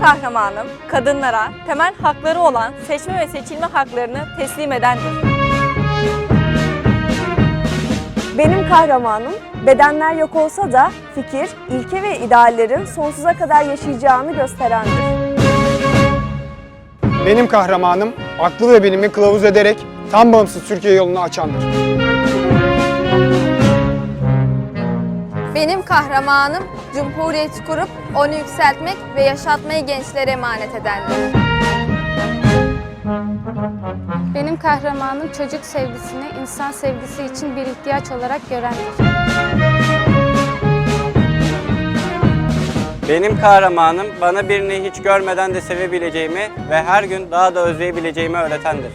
kahramanım kadınlara temel hakları olan seçme ve seçilme haklarını teslim edendir. Benim kahramanım bedenler yok olsa da fikir, ilke ve ideallerin sonsuza kadar yaşayacağını gösterendir. Benim kahramanım aklı ve bilimi kılavuz ederek tam bağımsız Türkiye yolunu açandır. Benim kahramanım Cumhuriyeti kurup onu yükseltmek ve yaşatmayı gençlere emanet edendir. Benim kahramanım çocuk sevgisini insan sevgisi için bir ihtiyaç olarak görendir. Benim kahramanım bana birini hiç görmeden de sevebileceğimi ve her gün daha da özleyebileceğimi öğretendir.